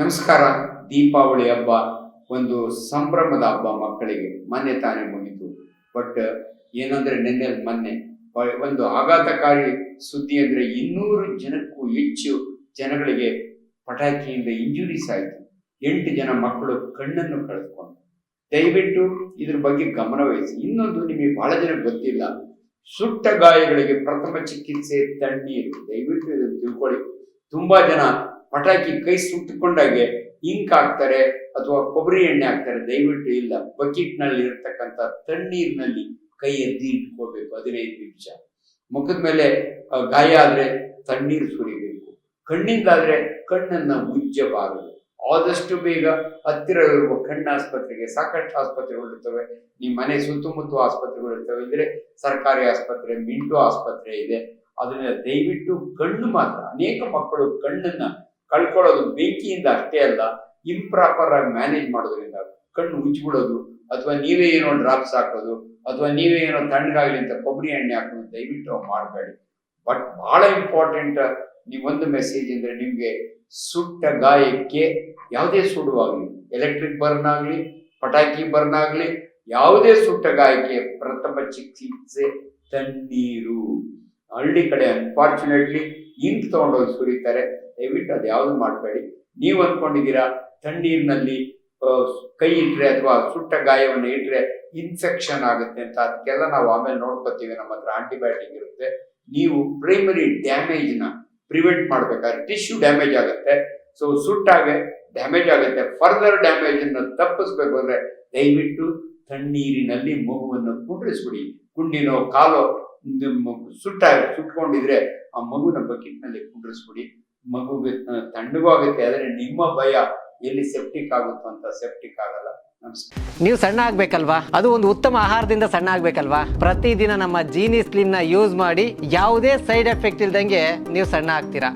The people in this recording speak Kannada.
ನಮಸ್ಕಾರ. ದೀಪಾವಳಿ ಹಬ್ಬ ಒಂದು ಸಂಭ್ರಮದ ಹಬ್ಬ ಮಕ್ಕಳಿಗೆ. ಮೊನ್ನೆ ತಾನೇ ಮುಗಿತು. ಬಟ್ ಏನಂದ್ರೆ ನಿನ್ನೆ, ಮೊನ್ನೆ ಒಂದು ಆಘಾತಕಾರಿ ಸುದ್ದಿ ಅಂದ್ರೆ ಇನ್ನೂರು ಜನಕ್ಕೂ ಹೆಚ್ಚು ಜನಗಳಿಗೆ ಪಟಾಕಿಯಿಂದ ಇಂಜುರೀಸ್ ಆಯಿತು. ಎಂಟು ಜನ ಮಕ್ಕಳು ಕಣ್ಣನ್ನು ಕಳೆದುಕೊಂಡು ದಯವಿಟ್ಟು ಇದ್ರ ಬಗ್ಗೆ ಗಮನ ವಹಿಸಿ. ಇನ್ನೊಂದು ನಿಮಗೆ ಬಹಳ ಜನ ಗೊತ್ತಿಲ್ಲ. ಸುಟ್ಟ ಗಾಯಗಳಿಗೆ ಪ್ರಥಮ ಚಿಕಿತ್ಸೆ ತಣ್ಣೀರು. ದಯವಿಟ್ಟು ಇದನ್ನು ತಿಳ್ಕೊಳ್ಳಿ. ತುಂಬಾ ಜನ ಪಟಾಕಿ ಕೈ ಸುಟ್ಟುಕೊಂಡಾಗೆ ಇಂಕ್ ಹಾಕ್ತಾರೆ ಅಥವಾ ಕೊಬ್ಬರಿ ಎಣ್ಣೆ ಹಾಕ್ತಾರೆ, ದಯವಿಟ್ಟು ಇಲ್ಲ. ಬಕೆಟ್ನಲ್ಲಿ ಇರ್ತಕ್ಕಂಥ ತಣ್ಣೀರಿನಲ್ಲಿ ಕೈ ಎದ್ದಿ ಇಟ್ಕೋಬೇಕು. ಹದಿನೈದು ನಿಮಿಷ. ಮುಖದ ಮೇಲೆ ಗಾಯ ಆದ್ರೆ ತಣ್ಣೀರು ಸುರಿಬೇಕು. ಕಣ್ಣಿಂದಾದ್ರೆ ಕಣ್ಣನ್ನ ಉಜ್ಜಬಾರದು. ಆದಷ್ಟು ಬೇಗ ಹತ್ತಿರ ಇರುವ ಕಣ್ಣು ಆಸ್ಪತ್ರೆಗೆ ಸಾಕಷ್ಟು ಆಸ್ಪತ್ರೆಗಳು ಇರ್ತವೆ. ನಿಮ್ಮ ಮನೆ ಸುತ್ತಮುತ್ತ ಆಸ್ಪತ್ರೆಗಳಿರ್ತವೆ ಇದ್ರೆ ಸರ್ಕಾರಿ ಆಸ್ಪತ್ರೆ, ಮಿಂಟು ಆಸ್ಪತ್ರೆ ಇದೆ. ಅದನ್ನ ದಯವಿಟ್ಟು ಕಣ್ಣು ಮಾತ್ರ, ಅನೇಕ ಮಕ್ಕಳು ಕಣ್ಣನ್ನ ಕಳ್ಕೊಳ್ಳೋದು ಬೆಂಕಿಯಿಂದ ಅಷ್ಟೇ ಅಲ್ಲ ಇಂಪ್ರಾಪರ್ ಆಗಿ ಮ್ಯಾನೇಜ್ ಮಾಡೋದ್ರಿಂದ ಕಣ್ಣು ಉಜ್ಬಿಡೋದು ಅಥವಾ ನೀವೇ ಏನೋ ಡ್ರಾಪ್ಸ್ ಹಾಕೋದು, ಅಥವಾ ನೀವೇ ಏನೋ ತಣ್ಣಗಾಗಲಿ ಅಂತ ಕೊಬ್ಬರಿ ಎಣ್ಣೆ ಹಾಕೋದು ದಯವಿಟ್ಟು ಮಾಡಬೇಡಿ. ಬಟ್ ಬಹಳ ಇಂಪಾರ್ಟೆಂಟ್ ನೀವೊಂದು ಮೆಸೇಜ್ ಅಂದ್ರೆ ನಿಮಗೆ ಸುಟ್ಟ ಗಾಯಕ್ಕೆ ಯಾವುದೇ ಸುಡುವಾಗಲಿ ಎಲೆಕ್ಟ್ರಿಕ್ ಬರ್ನ್ ಆಗಲಿ, ಪಟಾಕಿ ಬರ್ನ್ ಆಗಲಿ, ಯಾವುದೇ ಸುಟ್ಟ ಗಾಯಕ್ಕೆ ಪ್ರಥಮ ಚಿಕಿತ್ಸೆ ತಣ್ಣೀರು. ಹಳ್ಳಿ ಕಡೆ ಅನ್ಫಾರ್ಚುನೇಟ್ಲಿ ಇಂಕ್ ತಗೊಂಡೋಗಿ ಸುರಿತಾರೆ. ದಯವಿಟ್ಟು ಅದು ಯಾವುದು ಮಾಡಬೇಡಿ. ನೀವು ಅನ್ಕೊಂಡಿದ್ದೀರಾ, ತಣ್ಣೀರಿನಲ್ಲಿ ಕೈ ಇಟ್ರೆ ಅಥವಾ ಸುಟ್ಟ ಗಾಯವನ್ನು ಇಟ್ರೆ ಇನ್ಫೆಕ್ಷನ್ ಆಗುತ್ತೆ ಅಂತ ಅದಕ್ಕೆಲ್ಲ ನಾವು ಆಮೇಲೆ ನೋಡ್ಕೋತೀವಿ, ನಮ್ಮ ಹತ್ರ ಆಂಟಿಬಯೋಟಿಕ್ ಇರುತ್ತೆ. ನೀವು ಪ್ರೈಮರಿ ಡ್ಯಾಮೇಜ್ನ ಪ್ರಿವೆಂಟ್ ಮಾಡ್ಬೇಕಾದ್ರೆ ಟಿಶ್ಯೂ ಡ್ಯಾಮೇಜ್ ಆಗುತ್ತೆ. ಸೊ ಸುಟ್ಟಾಗೆ ಡ್ಯಾಮೇಜ್ ಆಗುತ್ತೆ. ಫರ್ದರ್ ಡ್ಯಾಮೇಜ್ ಅನ್ನು ತಪ್ಪಿಸ್ಬೇಕು ಅಂದ್ರೆ ದಯವಿಟ್ಟು ತಣ್ಣೀರಿನಲ್ಲಿ ಮಗುವನ್ನು ಕುಂಡ್ರಿಸ್ಬಿಡಿ. ಕುಂಡಿನೋ, ಕಾಲೋ ಸುಟ್ಟ ಸುಟ್ಕೊಂಡಿದ್ರೆ ಆ ಮಗುನ ಬಕೆಟ್ನಲ್ಲಿ ಕುಂಡ್ರಿಸ್ಬಿಡಿ. ಮಗುಗೆ ತಣ್ಣಗಾಗುತ್ತೆ ತಣ್ಣಗೂ ಆದ್ರೆ ನಿಮ್ಮ ಭಯ ಎಲ್ಲಿ ಸೆಪ್ಟಿಕ್ ಆಗುತ್ತೋ ಅಂತ ಸೆಪ್ಟಿಕ್ ಆಗಲ್ಲ. ನೀವು ಸಣ್ಣ ಆಗ್ಬೇಕಲ್ವಾ? ಅದು ಒಂದು ಉತ್ತಮ ಆಹಾರದಿಂದ ಸಣ್ಣ ಆಗ್ಬೇಕಲ್ವಾ? ಪ್ರತಿದಿನ ನಮ್ಮ ಜೀನಿ ಸ್ಲಿಮ್ನ ಯೂಸ್ ಮಾಡಿ ಯಾವುದೇ ಸೈಡ್ ಎಫೆಕ್ಟ್ ಇಲ್ದಂಗೆ ನೀವು ಸಣ್ಣ ಆಗ್ತೀರಾ?